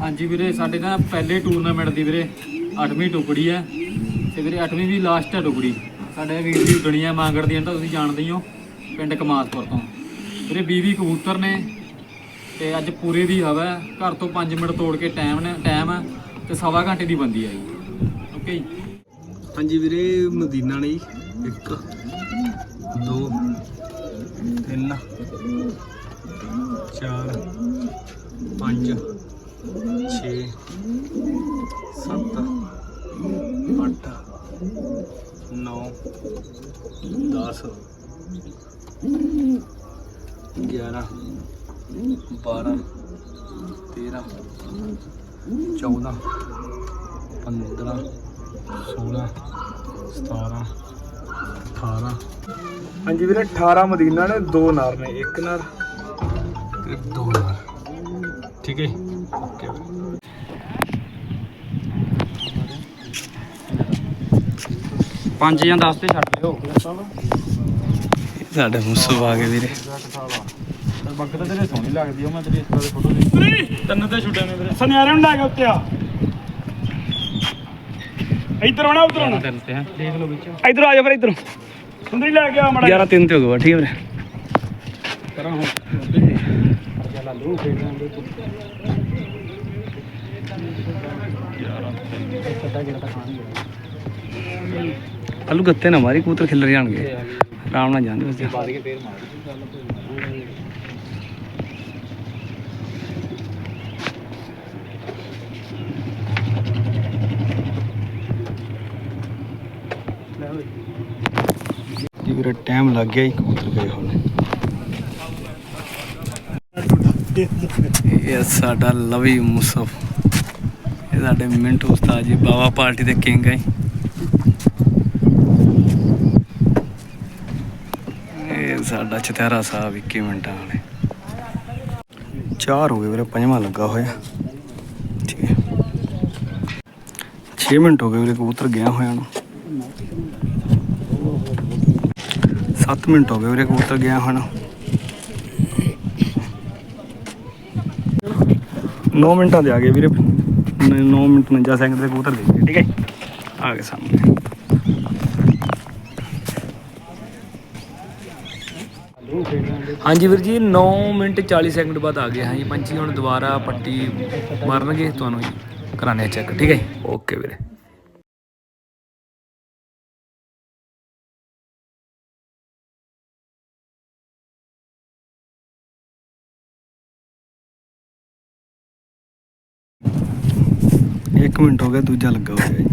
ਹਾਂਜੀ ਵੀਰੇ, ਸਾਡੇ ਤਾਂ ਪਹਿਲੇ ਟੂਰਨਾਮੈਂਟ ਦੀ ਵੀਰੇ 8ਵੀਂ ਟੁਕੜੀ ਹੈ ਤੇ ਵੀਰੇ 8ਵੀਂ ਵੀ ਲਾਸਟ ਹੈ ਟੁਕੜੀ। ਸਾਡੇ ਵੀਰ ਦੀ ਉੱਡਣੀ ਹੈ ਮਾਂਗੜ ਦੀ ਤਾਂ ਤੁਸੀਂ ਜਾਣਦੇ ਹੀ ਹੋ, ਪਿੰਡ ਕਮਾਸਪੁਰ ਤੋਂ। ਵੀਰੇ 20 ਕਬੂਤਰ ਨੇ ਤੇ ਅੱਜ ਪੂਰੇ ਦੀ ਹਵਾ ਘਰ ਤੋਂ 5 ਮਿੰਟ ਤੋੜ ਕੇ ਟਾਈਮ ਨੇ ਟਾਈਮ ਹੈ ਤੇ ਸਵਾ ਘੰਟੇ ਦੀ ਬੰਦੀ ਹੈ ਜੀ। ਓਕੇ ਜੀ? ਹਾਂਜੀ ਵੀਰੇ ਮਦੀਨਾ ਨੇ 1 2 3 4 5 6 7 8 9 10 11 12 13 14 15 16 17 18 ਹਾਂਜੀ ਵੀਰੇ 18 ਮਦੀਨਾ ਨੇ ਦੋ ਨਾਰ ਨੇ ਇੱਕ ਨਾਰ ਤੇ ਦੋ ਨਾਰ। ਠੀਕ ਹੈ ਓਕੇ ਪੰਜ ਜਾਂ 10 ਤੇ ਛੱਡ ਲਿਓ ਸਾਡੇ ਮੁੱਸੂ ਆ ਗਏ ਵੀਰੇ। ਤਾਂ ਤੇਰੇ ਸੋਹਣੀ ਲੱਗਦੀ ਆ ਮੈਂ ਤੇਰੀ ਇਸ ਵਾਲੇ ਫੋਟੋ ਦੇਖੀ। ਤੈਨੂੰ ਤੇ ਛੁੱਟਿਆ ਨੇ ਵੀਰੇ। ਸੁਨਿਆਰੇ ਨੂੰ ਲੈ ਕੇ ਉੱਤੇ ਆ। ਇੱਧਰ ਆਉਣਾ ਉੱਧਰ ਆਉਣਾ। ਦਿਲ ਤੇ ਹੈ। ਦੇਖ ਲਓ ਵਿੱਚ। ਇੱਧਰ ਆ ਜਾ ਫਿਰ ਇੱਧਰ। ਸੁੰਦਰੀ ਲੈ ਕੇ ਆ ਮੜਾ 11 3 ਤੇ ਹੋ ਗਿਆ ਠੀਕ ਹੈ ਵੀਰੇ। ਕਰਾਂ ਹੁਣ ਅਰਜਾ ਲਾ ਲੂ ਫੇਰ ਜਾਂਦੇ ਤੂੰ। ਯਾਰ ਸੱਟਾ ਜਿਹੜਾ ਤਾਂ ਖਾਣਗੇ ਕੱਲੂ ਗੱਤੇ ਨਾ ਮਾਰੀ ਕਬੂਤਰ ਖਿਲਰ ਜਾਣਗੇ। ਆਰਾਮ ਨਾਲ ਜਾਂਦੇ ਉਸ ਟਾਈਮ ਲੱਗ ਗਿਆ ਹੀ ਕਬੂਤਰ ਗਏ ਹੁਣ। ਇਹ ਸਾਡਾ ਲਵੀ ਮੁਸਫ। ਇਹ ਸਾਡੇ ਮਿੰਟੂ ਉਸਤਾਦ ਜੀ ਬਾਵਾ ਪਾਰਟੀ ਦੇ ਕਿੰਗ ਹੈ ਇਹ ਸਾਡਾ ਚਤਿਆਰਾ ਸਾਹਿਬ 21 ਮਿੰਟਾਂ ਵਾਲੇ। ਚਾਰ ਹੋ ਗਏ ਵੀਰੇ, ਪੰਜਵਾਂ ਲੱਗਾ ਹੋਇਆ। ਠੀਕ ਹੈ। 6 ਮਿੰਟ ਹੋ ਗਏ ਵੀਰੇ, ਕਬੂਤਰ ਗਿਆ ਹੋਇਆ ਨੂੰ। 7 ਮਿੰਟ ਹੋ ਗਏ ਵੀਰੇ, ਕਬੂਤਰ ਗਿਆ ਹੁਣ 9 ਮਿੰਟਾਂ ਦੇ ਆ ਗਏ ਵੀਰੇ। 9 ਮਿੰਟ 49 ਸੈਕਿੰਡ ਦੇ ਕਬੂਤਰ ਦੇ ਠੀਕ ਹੈ ਆ ਗਏ ਸਾਹਮਣੇ। ਹਾਂਜੀ ਵੀਰ ਜੀ 9 ਮਿੰਟ 40 ਸੈਕਿੰਡ ਬਾਅਦ ਆ ਗਏ ਹਾਂ ਜੀ। ਪੰਛੀ ਹੁਣ ਦੁਬਾਰਾ ਪੱਟੀ ਮਾਰਨਗੇ ਤੁਹਾਨੂੰ ਕਰਾਣੇ ਚੈੱਕ ਠੀਕ ਹੈ ਓਕੇ ਵੀਰੇ। ਇੱਕ ਮਿੰਟ ਹੋ ਗਿਆ ਦੂਜਾ ਲੱਗਾ ਹੋਇਆ ਜੀ।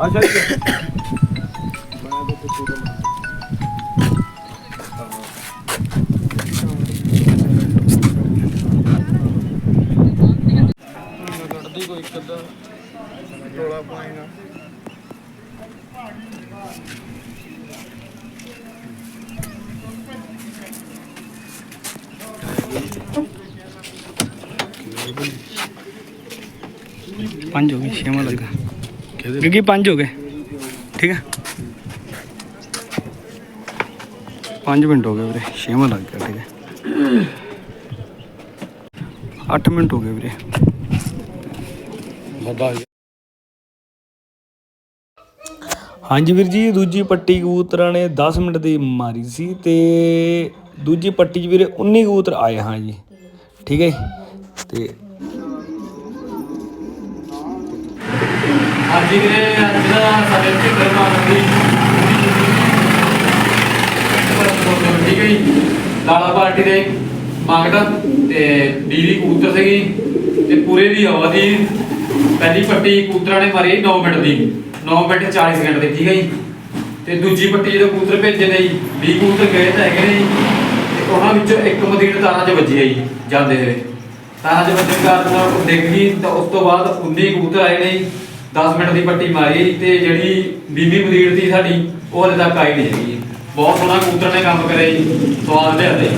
ਅੱਛਾ ਜੀ। ਰੋਲਾ ਪਾਏਗਾ ਪੰਜ ਹੋ ਗਏ ਛੇਵਾਂ ਲੱਗਾ। ਕਿਉਂਕਿ ਪੰਜ ਹੋ ਗਏ। ਠੀਕ ਹੈ। ਪੰਜ ਮਿੰਟ ਹੋ ਗਏ ਵੀਰੇ ਛੇਵਾਂ ਲੱਗ ਗਿਆ ਠੀਕ ਹੈ। 8 ਮਿੰਟ ਹੋ ਗਏ ਵੀਰੇ। ਹਾਂਜੀ ਵੀਰ ਜੀ, ਦੂਜੀ ਪੱਟੀ ਕਬੂਤਰਾਂ ਨੇ 10 ਮਿੰਟ ਦੀ ਮਾਰੀ ਸੀ ਤੇ ਦੂਜੀ ਪੱਟੀ 'ਚ ਵੀਰੇ 19 ਕਬੂਤਰ ਆਏ ਹਾਂ ਜੀ। ਠੀਕ ਹੈ ਜੀ? ਤੇ ਹਾਂਜੀ ਵੀਰੇ ਅੱਜ ਦਾ ਸਾਡੇ ਢਿੱਡਰ ਮਾਰਨ ਦੀ ਠੀਕ ਹੈ ਜੀ। ਲਾਲਾ ਪਾਰਟੀ ਦੇ ਮੰਗਦਾ ਤੇ ਬੀਵੀ ਕਬੂਤਰ ਸੀਗੀ ਤੇ ਪੂਰੇ ਦੀ ਹਵਾ ਦੀ ਪਹਿਲੀ ਪੱਟੀ ਕਬੂਤਰਾਂ ਨੇ ਮਾਰੀ 9 ਮਿੰਟ ਦੀ। 9 ਮਿੰਟ 40 ਸਕਿੰਟ ਦੀ, ਠੀਕ ਹੈ ਜੀ? ਤੇ ਦੂਜੀ ਪੱਟੀ ਜਦੋਂ ਕਬੂਤਰ ਭੇਜੇ ਨੇ ਜੀ 20 ਕਬੂਤਰ ਗਏ ਤਾਂ ਹੈਗੇ ਨੇ ਜੀ, ਤੇ ਉਹਨਾਂ ਵਿੱਚੋਂ ਇੱਕ ਮਦੀਨ ਤਾਰਾਂ 'ਚ ਵੱਜੀ ਜੀ, ਜਾਂਦੇ ਹੋਏ। ਤਾਰਾਂ 'ਚ ਵੱਜਣ ਕਾਰਨ ਉਹ ਡਿੱਗ ਗਈ, ਤਾਂ ਉਸ ਤੋਂ ਬਾਅਦ 19 ਕਬੂਤਰ ਆਏ ਨੇ ਜੀ 10 ਮਿੰਟ ਦੀ ਪੱਟੀ ਮਾਰੀ ਤੇ ਜਿਹੜੀ ਬੀਬੀ ਮਦੀਰ ਦੀ ਸਾਡੀ, ਉਹ ਹਲੇ ਤੱਕ ਆਈ ਨਹੀਂ ਹੈਗੀ ਬਹੁਤ ਸੋਹਣਾ ਕਬੂਤਰ ਨੇ ਕੰਮ ਕਰਿਆ ਜੀ, ਸਵਾਦ ਲਿਆਦੇ।